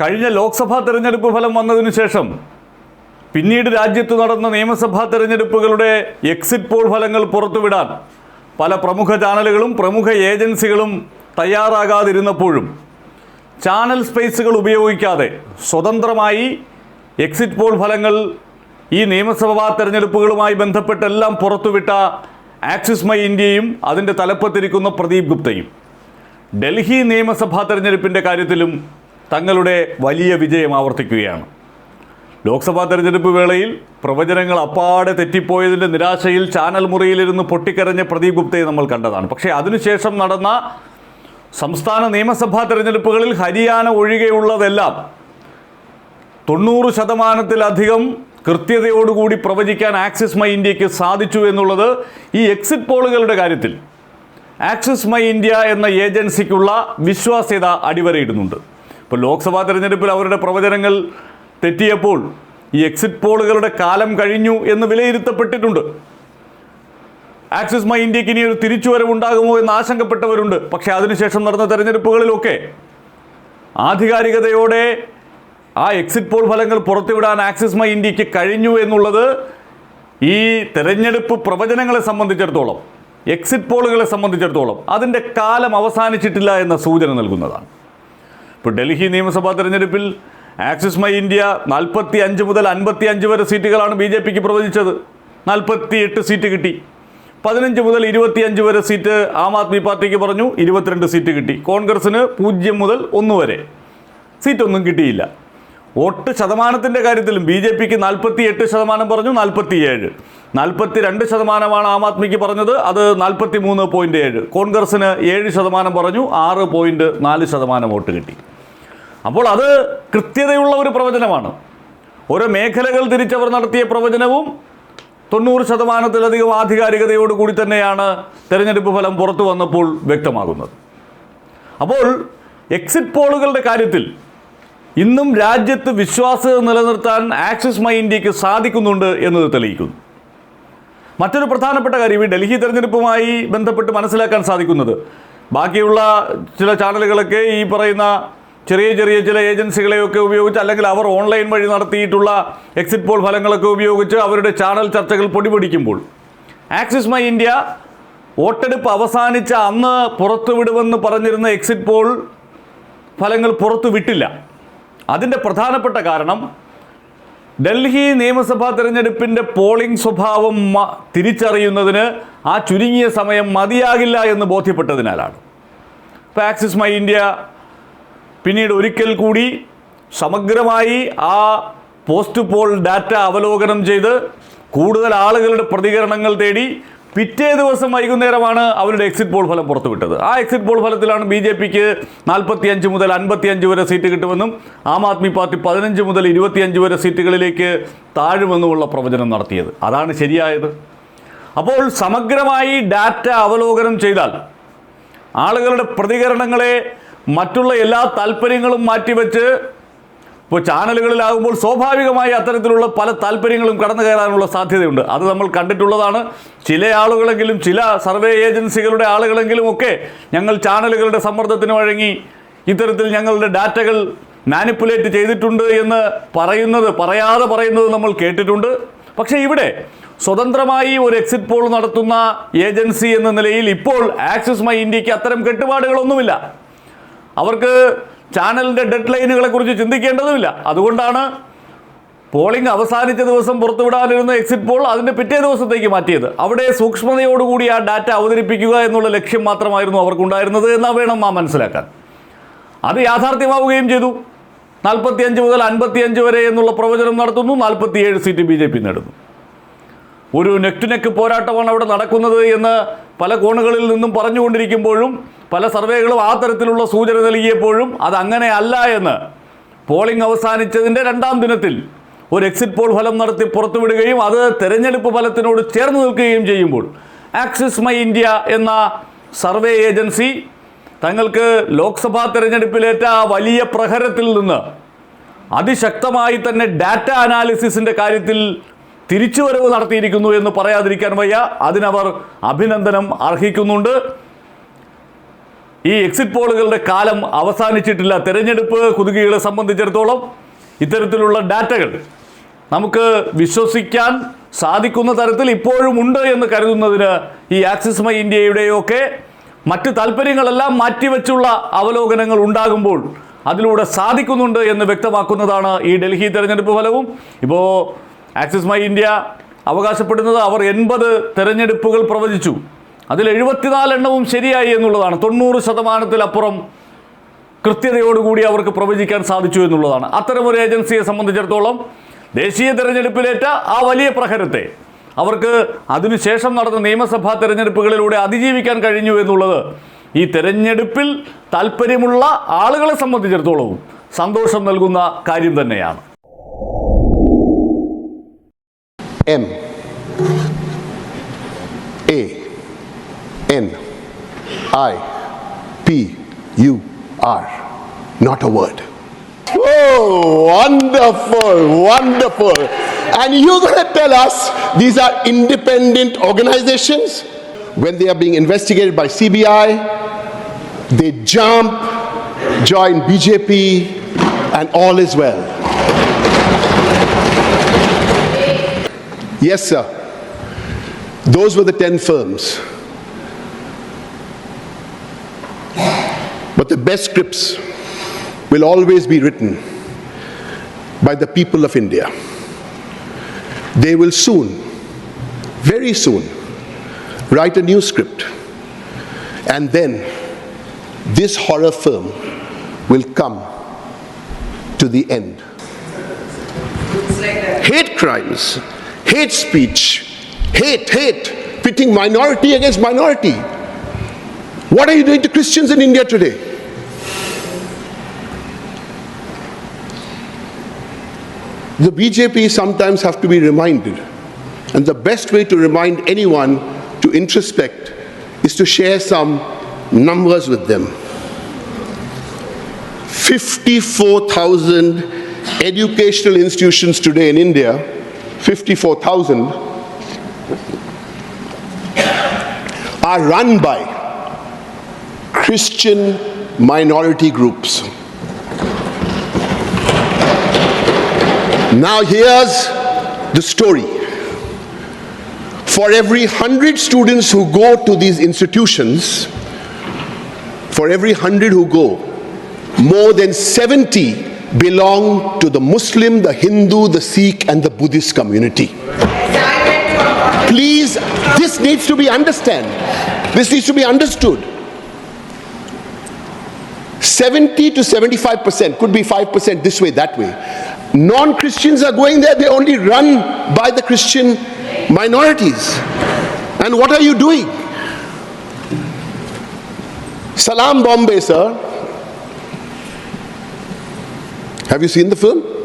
കഴിഞ്ഞ ലോക്സഭാ തെരഞ്ഞെടുപ്പ് ഫലം വന്നതിനു ശേഷം പിന്നീട് രാജ്യത്ത് നടന്ന നിയമസഭാ തെരഞ്ഞെടുപ്പുകളുടെ എക്സിറ്റ് പോൾ ഫലങ്ങൾ പുറത്തുവിടാൻ പല പ്രമുഖ ചാനലുകളും പ്രമുഖ ഏജൻസികളും തയ്യാറാകാതിരുന്നപ്പോഴും ചാനൽ സ്പേസുകൾ ഉപയോഗിക്കാതെ സ്വതന്ത്രമായി എക്സിറ്റ് പോൾ ഫലങ്ങൾ ഈ നിയമസഭാ തെരഞ്ഞെടുപ്പുകളുമായി ബന്ധപ്പെട്ടെല്ലാം പുറത്തുവിട്ട ആക്സിസ് മൈ ഇന്ത്യയും അതിന്റെ തലപ്പത്തിരിക്കുന്ന പ്രദീപ് ഗുപ്തയും. ഡൽഹി നിയമസഭാ തെരഞ്ഞെടുപ്പിന്റെ കാര്യത്തിലും തങ്ങളുടെ വലിയ വിജയം ആവർത്തിക്കുകയാണ്. ലോക്സഭാ തെരഞ്ഞെടുപ്പ് വേളയിൽ പ്രവചനങ്ങൾ അപ്പാടെ തെറ്റിപ്പോയതിന്റെ നിരാശയിൽ ചാനൽ മുറിയിലിരുന്ന് പൊട്ടിക്കരഞ്ഞ പ്രദീപ് ഗുപ്തയെ നമ്മൾ കണ്ടതാണ്. പക്ഷേ അതിനുശേഷം നടന്ന സംസ്ഥാന നിയമസഭാ തെരഞ്ഞെടുപ്പുകളിൽ ഹരിയാന ഒഴികെയുള്ളതെല്ലാം തൊണ്ണൂറ് ശതമാനത്തിലധികം കൃത്യതയോടുകൂടി പ്രവചിക്കാൻ ആക്സിസ് മൈ ഇന്ത്യയ്ക്ക് സാധിച്ചു എന്നുള്ളത് ഈ എക്സിറ്റ് പോളുകളുടെ കാര്യത്തിൽ ആക്സിസ് മൈ ഇന്ത്യ എന്ന ഏജൻസിക്കുള്ള വിശ്വാസ്യത അടിവരയിടുന്നുണ്ട്. ഇപ്പോൾ ലോക്സഭാ തെരഞ്ഞെടുപ്പിൽ അവരുടെ പ്രവചനങ്ങൾ തെറ്റിയപ്പോൾ ഈ എക്സിറ്റ് പോളുകളുടെ കാലം കഴിഞ്ഞു എന്ന് വിലയിരുത്തപ്പെട്ടിട്ടുണ്ട്. ആക്സിസ് മൈ ഇന്ത്യയ്ക്ക് ഇനി ഒരു തിരിച്ചുവരവുണ്ടാകുമോ എന്ന് ആശങ്കപ്പെട്ടവരുണ്ട്. പക്ഷേ അതിനുശേഷം നടന്ന തെരഞ്ഞെടുപ്പുകളിലൊക്കെ ആധികാരികതയോടെ ആ എക്സിറ്റ് പോൾ ഫലങ്ങൾ പുറത്തുവിടാൻ ആക്സിസ് മൈ ഇന്ത്യയ്ക്ക് കഴിഞ്ഞു എന്നുള്ളത് ഈ തെരഞ്ഞെടുപ്പ് പ്രവചനങ്ങളെ സംബന്ധിച്ചിടത്തോളം എക്സിറ്റ് പോളുകളെ സംബന്ധിച്ചിടത്തോളം അതിന്റെ കാലം അവസാനിച്ചിട്ടില്ല എന്ന സൂചന നൽകുന്നതാണ്. ഇപ്പോൾ ഡൽഹി നിയമസഭാ തെരഞ്ഞെടുപ്പിൽ ആക്സിസ് മൈ ഇന്ത്യ നാൽപ്പത്തി അഞ്ച് മുതൽ അൻപത്തി അഞ്ച് വരെ സീറ്റുകളാണ് ബി ജെ പിക്ക് പ്രവചിച്ചത്. നാൽപ്പത്തി എട്ട് സീറ്റ് കിട്ടി. പതിനഞ്ച് മുതൽ ഇരുപത്തിയഞ്ച് വരെ സീറ്റ് ആം ആദ്മി പാർട്ടിക്ക് പറഞ്ഞു ഇരുപത്തിരണ്ട് സീറ്റ് കിട്ടി. കോൺഗ്രസ്സിന് പൂജ്യം മുതൽ ഒന്ന് വരെ സീറ്റൊന്നും കിട്ടിയില്ല. വോട്ട് ശതമാനത്തിന്റെ കാര്യത്തിലും ബി ജെ പിക്ക് നാൽപ്പത്തി എട്ട് ശതമാനം പറഞ്ഞു നാൽപ്പത്തി ഏഴ് നാൽപ്പത്തി രണ്ട് ശതമാനമാണ് ആം ആദ്മിക്ക് പറഞ്ഞത് അത് നാൽപ്പത്തി മൂന്ന് പോയിന്റ് ഏഴ്. കോൺഗ്രസിന് ഏഴ് ശതമാനം പറഞ്ഞു ആറ് പോയിന്റ് നാല് ശതമാനം വോട്ട് കിട്ടി. അപ്പോൾ അത് കൃത്യതയുള്ള ഒരു പ്രവചനമാണ്. ഓരോ മേഖലകൾ തിരിച്ചവർ നടത്തിയ പ്രവചനവും തൊണ്ണൂറ് ശതമാനത്തിലധികം ആധികാരികതയോടുകൂടി തന്നെയാണ് തെരഞ്ഞെടുപ്പ് ഫലം പുറത്തു വന്നപ്പോൾ വ്യക്തമാകുന്നത്. അപ്പോൾ എക്സിറ്റ് പോളുകളുടെ കാര്യത്തിൽ ഇന്നും രാജ്യത്ത് വിശ്വാസ്യത നിലനിർത്താൻ ആക്സിസ് മൈ ഇന്ത്യയ്ക്ക് സാധിക്കുന്നുണ്ട് എന്നത് തെളിയിക്കുന്നു. മറ്റൊരു പ്രധാനപ്പെട്ട കാര്യം ഈ ഡൽഹി തെരഞ്ഞെടുപ്പുമായി ബന്ധപ്പെട്ട് മനസ്സിലാക്കാൻ സാധിക്കുന്നത്. ബാക്കിയുള്ള ചില ചാനലുകളൊക്കെ ഈ പറയുന്ന ചെറിയ ചെറിയ ചില ഏജൻസികളെയൊക്കെ ഉപയോഗിച്ച് അല്ലെങ്കിൽ അവർ ഓൺലൈൻ വഴി നടത്തിയിട്ടുള്ള എക്സിറ്റ് പോൾ ഫലങ്ങളൊക്കെ ഉപയോഗിച്ച് അവരുടെ ചാനൽ ചർച്ചകൾ പൊടിപിടിക്കുമ്പോൾ. ആക്സിസ് മൈ ഇന്ത്യ വോട്ടെടുപ്പ് അവസാനിച്ച അന്ന് പുറത്തുവിടുമെന്ന് പറഞ്ഞിരുന്ന എക്സിറ്റ് പോൾ ഫലങ്ങൾ പുറത്തു വിട്ടില്ല. അതിന്റെ പ്രധാനപ്പെട്ട കാരണം ഡൽഹി നിയമസഭാ തെരഞ്ഞെടുപ്പിന്റെ പോളിംഗ് സ്വഭാവം തിരിച്ചറിയുന്നതിന് ആ ചുരുങ്ങിയ സമയം മതിയാകില്ല എന്ന് ബോധ്യപ്പെട്ടതിനാലാണ്. ഇപ്പോൾ ആക്സിസ് മൈ ഇന്ത്യ പിന്നീട് ഒരിക്കൽ കൂടി സമഗ്രമായി ആ പോസ്റ്റ് പോൾ ഡാറ്റ അവലോകനം ചെയ്ത് കൂടുതൽ ആളുകളുടെ പ്രതികരണങ്ങൾ തേടി പിറ്റേ ദിവസം വൈകുന്നേരമാണ് അവരുടെ എക്സിറ്റ് പോൾ ഫലം പുറത്തുവിട്ടത്. ആ എക്സിറ്റ് പോൾ ഫലത്തിലാണ് ബി ജെ പിക്ക് നാൽപ്പത്തിയഞ്ച് മുതൽ അൻപത്തിയഞ്ച് വരെ സീറ്റ് കിട്ടുമെന്നും ആം ആദ്മി പാർട്ടി പതിനഞ്ച് മുതൽ ഇരുപത്തിയഞ്ച് വരെ സീറ്റുകളിലേക്ക് താഴുമെന്നുമുള്ള പ്രവചനം നടത്തിയത്. അതാണ് ശരിയായത്. അപ്പോൾ സമഗ്രമായി ഡാറ്റ അവലോകനം ചെയ്താൽ ആളുകളുടെ പ്രതികരണങ്ങളെ മറ്റുള്ള എല്ലാ താല്പര്യങ്ങളും മാറ്റിവെച്ച് ഇപ്പോൾ ചാനലുകളിലാകുമ്പോൾ സ്വാഭാവികമായി അത്തരത്തിലുള്ള പല താല്പര്യങ്ങളും കടന്നു കയറാനുള്ള സാധ്യതയുണ്ട്. അത് നമ്മൾ കണ്ടിട്ടുള്ളതാണ്. ചില ആളുകളെങ്കിലും ചില സർവേ ഏജൻസികളുടെ ആളുകളെങ്കിലും ഒക്കെ ഞങ്ങൾ ചാനലുകളുടെ സമ്മർദ്ദത്തിന് വഴങ്ങി ഇത്തരത്തിൽ ഞങ്ങളുടെ ഡാറ്റകൾ മാനിപ്പുലേറ്റ് ചെയ്തിട്ടുണ്ട് എന്ന് പറയുന്നത് പറയാതെ പറയുന്നത് നമ്മൾ കേട്ടിട്ടുണ്ട്. പക്ഷേ ഇവിടെ സ്വതന്ത്രമായി ഒരു എക്സിറ്റ് പോൾ നടത്തുന്ന ഏജൻസി എന്ന നിലയിൽ ഇപ്പോൾ ആക്സിസ് മൈ ഇന്ത്യയ്ക്ക് അത്തരം കെട്ടുപാടുകളൊന്നുമില്ല. അവർക്ക് ചാനലിന്റെ ഡെഡ് ലൈനുകളെ കുറിച്ച് ചിന്തിക്കേണ്ടതുമില്ല. അതുകൊണ്ടാണ് പോളിംഗ് അവസാനിച്ച ദിവസം പുറത്തുവിടാനിരുന്ന എക്സിറ്റ് പോൾ അതിന്റെ പിറ്റേ ദിവസത്തേക്ക് മാറ്റിയത്. അവിടെ സൂക്ഷ്മതയോടുകൂടി ആ ഡാറ്റ അവതരിപ്പിക്കുക എന്നുള്ള ലക്ഷ്യം മാത്രമായിരുന്നു അവർക്കുണ്ടായിരുന്നത് എന്നാ വേണം നാം മനസ്സിലാക്കാൻ. അത് യാഥാർത്ഥ്യമാവുകയും ചെയ്തു. നാൽപ്പത്തിയഞ്ച് മുതൽ അൻപത്തിയഞ്ച് വരെ എന്നുള്ള പ്രവചനം നടത്തുന്നു. നാൽപ്പത്തിയേഴ് സീറ്റ് ബി ജെ പി നേടുന്നു. ഒരു നെക്ക് ടു നെക്ക് പോരാട്ടമാണ് അവിടെ നടക്കുന്നത് എന്ന് പല കോണുകളിൽ നിന്നും പറഞ്ഞുകൊണ്ടിരിക്കുമ്പോഴും പല സർവേകളും ആ തരത്തിലുള്ള സൂചന നൽകിയപ്പോഴും അത് അങ്ങനെ അല്ല എന്ന് പോളിംഗ് അവസാനിച്ചതിന്റെ രണ്ടാം ദിനത്തിൽ ഒരു എക്സിറ്റ് പോൾ ഫലം നടത്തി പുറത്തുവിടുകയും അത് തെരഞ്ഞെടുപ്പ് ഫലത്തിനോട് ചേർന്ന് നിൽക്കുകയും ചെയ്യുമ്പോൾ ആക്സിസ് മൈ ഇന്ത്യ എന്ന സർവേ ഏജൻസി തങ്ങൾക്ക് ലോക്സഭാ തെരഞ്ഞെടുപ്പിലേറ്റ വലിയ പ്രഹരത്തിൽ നിന്ന് അതിശക്തമായി തന്നെ ഡാറ്റ അനാലിസിസിന്റെ കാര്യത്തിൽ തിരിച്ചുവരവ് നടത്തിയിരിക്കുന്നു എന്ന് പറയാതിരിക്കാൻ വയ്യ. അതിനവർ അഭിനന്ദനം അർഹിക്കുന്നുണ്ട്. ഈ എക്സിറ്റ് പോളുകളുടെ കാലം അവസാനിച്ചിട്ടില്ല. തെരഞ്ഞെടുപ്പ് കുതുകികളെ സംബന്ധിച്ചിടത്തോളം ഇത്തരത്തിലുള്ള ഡാറ്റകൾ നമുക്ക് വിശ്വസിക്കാൻ സാധിക്കുന്ന തരത്തിൽ ഇപ്പോഴും ഉണ്ട് എന്ന് കരുതുന്നതിന് ഈ ആക്സിസ് മൈ ഇന്ത്യയുടെയൊക്കെ മറ്റ് താല്പര്യങ്ങളെല്ലാം മാറ്റിവെച്ചുള്ള അവലോകനങ്ങൾ ഉണ്ടാകുമ്പോൾ അതിലൂടെ സാധിക്കുന്നുണ്ട് എന്ന് വ്യക്തമാക്കുന്നതാണ് ഈ ഡൽഹി തെരഞ്ഞെടുപ്പ് ഫലവും. ഇപ്പോൾ ആക്സിസ് മൈ ഇന്ത്യ അവകാശപ്പെടുന്നത് അവർ എൺപത് തെരഞ്ഞെടുപ്പുകൾ പ്രവചിച്ചു. അതിൽ എഴുപത്തിനാല് എണ്ണവും ശരിയായി എന്നുള്ളതാണ്. തൊണ്ണൂറ് ശതമാനത്തിലപ്പുറം കൃത്യതയോടുകൂടി അവർക്ക് പ്രവചിക്കാൻ സാധിച്ചു എന്നുള്ളതാണ്. അത്തരമൊരു ഏജൻസിയെ സംബന്ധിച്ചിടത്തോളം ദേശീയ തെരഞ്ഞെടുപ്പിലേറ്റ ആ വലിയ പ്രഹരത്തെ അവർക്ക് അതിനുശേഷം നടന്ന നിയമസഭാ തെരഞ്ഞെടുപ്പുകളിലൂടെ അതിജീവിക്കാൻ കഴിഞ്ഞു എന്നുള്ളത് ഈ തെരഞ്ഞെടുപ്പിൽ താല്പര്യമുള്ള ആളുകളെ സംബന്ധിച്ചിടത്തോളവും സന്തോഷം നൽകുന്ന കാര്യം തന്നെയാണ്. M A N I P U R. Not a word. Oh, wonderful, wonderful. And you're going to tell us these are independent organizations? When they are being investigated by CBI, they jump, join BJP, and all is well. Yes, sir. Those were the 10 firms. But the best scripts will always be written by the people of India. They will soon, very soon, write a new script. And then this horror film will come to the end. hate crimes, hate speech, hate, hate, pitting minority against minority. What are you doing to Christians in India today? The BJP sometimes have to be reminded, and the best way to remind anyone to introspect is to share some numbers with them. 54,000 educational institutions today in India, 54,000, are run by Christian minority groups. Now, here's the story. For every 100 students who go to these institutions, for every 100 who go, more than 70 belong to the Muslim, the Hindu, the Sikh, and the Buddhist community. Please, this needs to be understood. This needs to be understood. 70 to 75 percent, could be 5 percent this way, that way. Non Christians are going there, they only run by the Christian minorities. And what are you doing? Salam Bombay, sir. Have you seen the film?